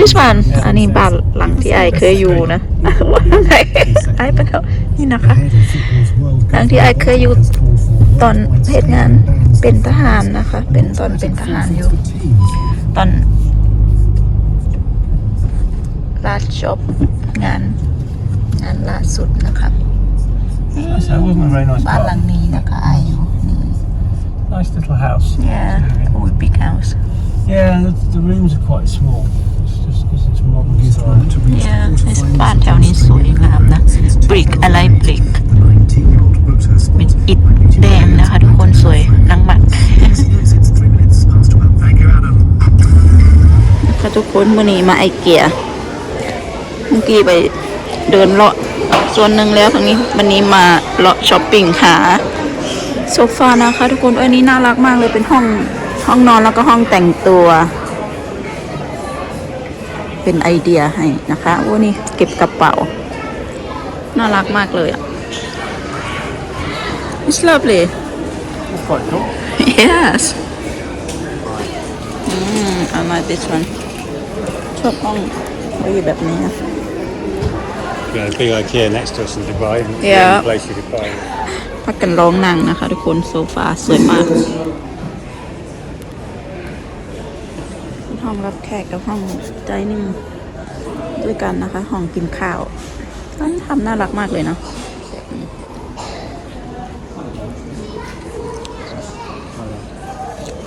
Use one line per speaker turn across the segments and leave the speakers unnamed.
this one อันนี้บ้านหลังที่ไอเคยอยู่นะว่าไงไอไปแล้วนี่นะคะ หลังที่ไอเคยอยู่ตอนเหตุงานเป็นทหารนะคะ เป็นตอนเป็นทหารอยู่ ตอนลาดจบงานงานล่าสุดนะคะ
So that wasn't a very nice
บ้านหลั
park.
งนี้นะคะไออยู่นี่
Nice little house.
yeah old big house
Yeah, the, the rooms are quite small. It's just because it's modern style.
yeah บ้านแถวนี้สวยงามนะ brick อะไร brick เป็นอิฐแดงนะคะทุกคนสวยนังมักค่ะทุกคนมื่อนี้มาไอเกียเมื่อกี้ไปเดินเลาะส่วนหนึ่งแล้วครั้งนี้วันนี้มาเลาะช้อปปิ้งหาโซฟานะคะ ทุกคนอันนี้น่ารักมากเลยเป็นห้องห้องนอนแล้วก็ห้องแต่งตัว เป็นไอเดียให้นะคะ โอ้นี่เก็บกระเป๋า น่ารักมากเลยอะ It's lovely
It's quite cool.
yes อืม I like this one ชอบห้องเก้าอี้แบบนี้นะ
Yeah, the big IKEA next to us in Dubai. And
Yeah.
the only place you could buy.
พักกันร้องนั่งนะคะทุกคนโซฟาสวยมากห้ องรับแขกกับห้องไดนิ่งด้วยกันนะคะ ห้องกินข้าวอันนี้ทำน่ารักมากเลยเนาะ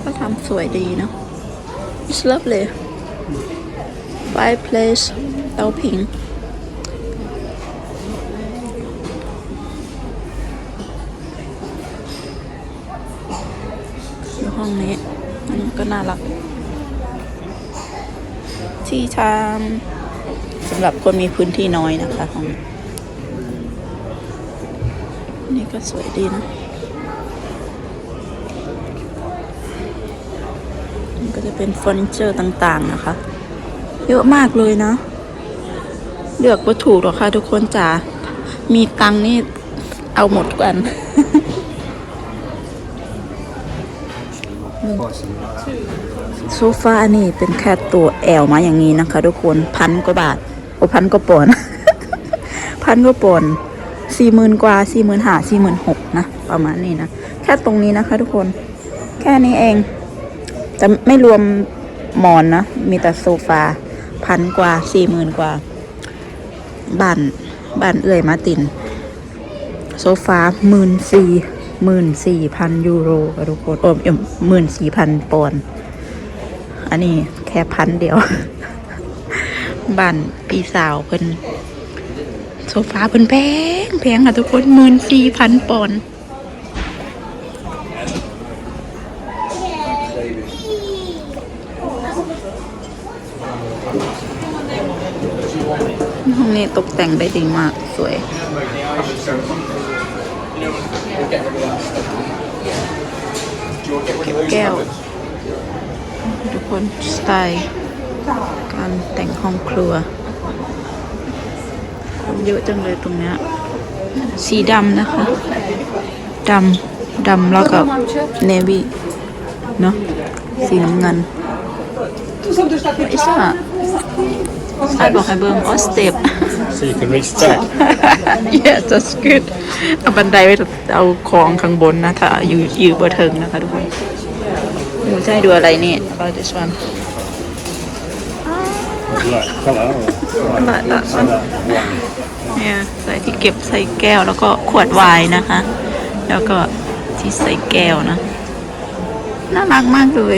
ก็ทำสวยดีเนาะ It's lovely fireplace เตาผิงอยู่ห้องนี้อันนี้ก็น่ารัก ที่ทำสำหรับคนมีพื้นที่น้อยนะคะห้องนี่ก็สวยดีนะนี่ก็จะเป็นเฟอร์นิเจอร์ต่างๆนะคะ เยอะมากเลยนะ เลือกวัตถุหรอคะทุกคนจ๋ามีตังนี่เอาหมดกัน โซฟานี่เป็นแค่ตัวแอลมาอย่างนี้นะคะ ทุกคนพันกว่าบาทโอ้พันกว่าปอนด์พันกว่าปอนด์สี่หมื่นกว่าสี่หมื่นห้าสี่หมื่นหกนะประมาณนี้นะแค่ตรงนี้นะคะ ทุกคนแค่นี้เองจะไม่รวมหมอนนะ มีแต่โซฟาพันกว่าสี่หมื่นกว่าบ้านบ้านเอื่อยมาติน โซฟาหมื่นสี่ หมื่นสี่พันยูโรค่ะทุกคนโอ้ยหมื่นสี่พันปอนด์อันนี้แค่พันเดียวบ้านพี่สาวเพิ่นโซฟาเพิ่นแพงแพงค่ะทุกคนหมื่นสี่พันปอนด์ห้องนี้ตกแต่งได้ดีมาก สวย เก็บแก้ว ทุกคนสไตล์การแต่งห้องครัวคนเยอะจังเลยตรงเนี้ยสีดำนะคะดำดำแล้วก็เนวีเนาะสีน้ำเงินอิสระไอ้บอกให้เบิ่งออสเตป
So you can reach the top.
yeah that's good เอาบันไดไว้เอาของข้างบนนะถ้าอยู่อยู่บนเทิงนะคะทุกคนหนูจะให้ดูอะไรนี่ about this one
Like, hello.
Like that one. เนี่ยใส่ที่เก็บใส่แก้วแล้วก็ขวดไวน์นะคะ แล้วก็ที่ใส่แก้วนะน่ารักมากเลย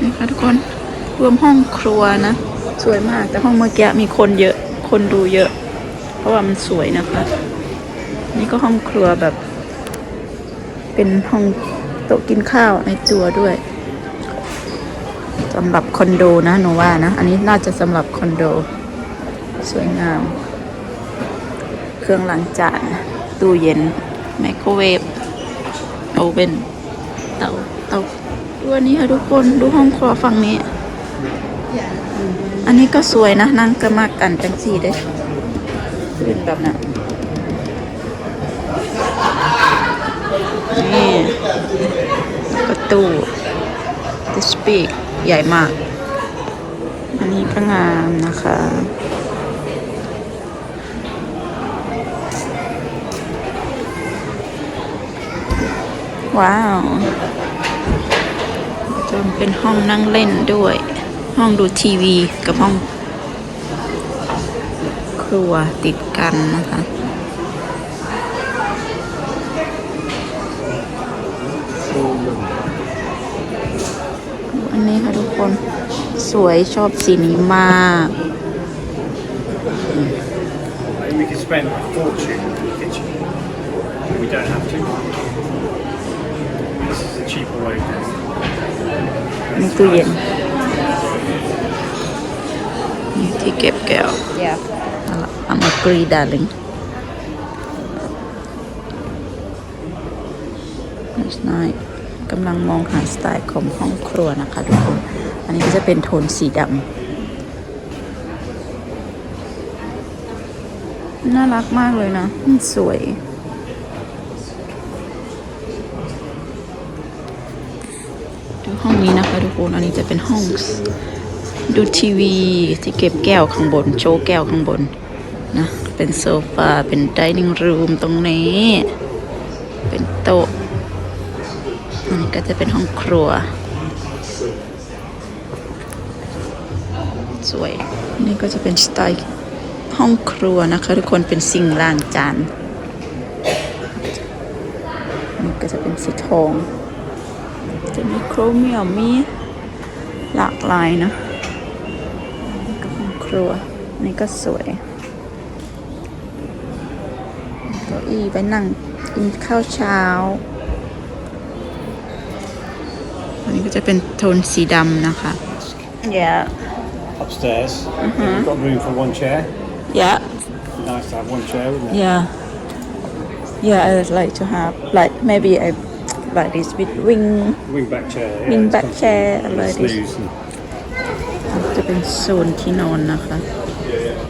นี่ค่ะทุกคนรวมห้องครัวนะ สวยมาก แต่ห้องเมื่อกี้มีคนเยอะคนดูเยอะ เพราะว่ามันสวยนะคะ นี่ก็ห้องครัวแบบ เป็นห้องโต๊ะกินข้าวในตัวด้วยสำหรับคอนโดนะหนูว่านะ อันนี้น่าจะสำหรับคอนโด สวยงาม เครื่องล้างจานตู้เย็นไมโครเวฟโอเว่นเตาเตาดูอันนี้ค่ะทุกคนดูห้องครัวฝั่งนี้ อันนี้ก็สวยนะนั่งก็มากกันจังสี่เด้เป็นแบบนั้นนี่แล้วก็ตู้ the speak ใหญ่มาก อันนี้ก็งามนะคะว้าวจะเป็นห้องนั่งเล่นด้วย ห้องดูทีวีกับห้อง ครัวติดกันนะคะ อันนี้ค่ะทุกคนสวยชอบสีนี้มาก
We could spend a fortune in the kitchen. but We don't have to. This is a cheaper way of doing it.
นี่ตู้เย็นนี่ ที่เก็บแก้ว
Yeah.
เอาละ I'm agree darling That's nice กำลังมองหาสไตล์ของห้องครัวนะคะทุกคน อันนี้ก็จะเป็นโทนสีดำ น่ารักมากเลยนะมันสวย ดูห้องนี้นะคะทุกคน อันนี้จะเป็นห้อง ดูทีวีที่เก็บแก้วข้างบน โชว์แก้วข้างบนนะเป็นโซฟาเป็นดิเนิ่งรูมตรงนี้ เป็นโต๊ะอันนี้ก็จะเป็นห้องครัว สวย นี่ก็จะเป็นสไตล์ห้องครัวนะคะ ทุกคนเป็นสิ่งล้างจานนี่ก็จะเป็นสีทอง จะมีโครเมียมมีหลากหลายนะ รัวนี่ก็สวย เก้าอี้ไปนั่งกินข้าวเช้า อันนี้ก็จะเป็นโทนสีดำนะคะ yeah
Upstairs, you've got room for one chair.
yeah
Nice to have one chair, wouldn't it?
yeah yeah I would like to have like maybe I like this with wing
Wing back chair. Yeah,
Wing
it's
back
comfy.
chair, I
And
like this.
snooze and
จะ เป็นโซนที่นอนนะคะ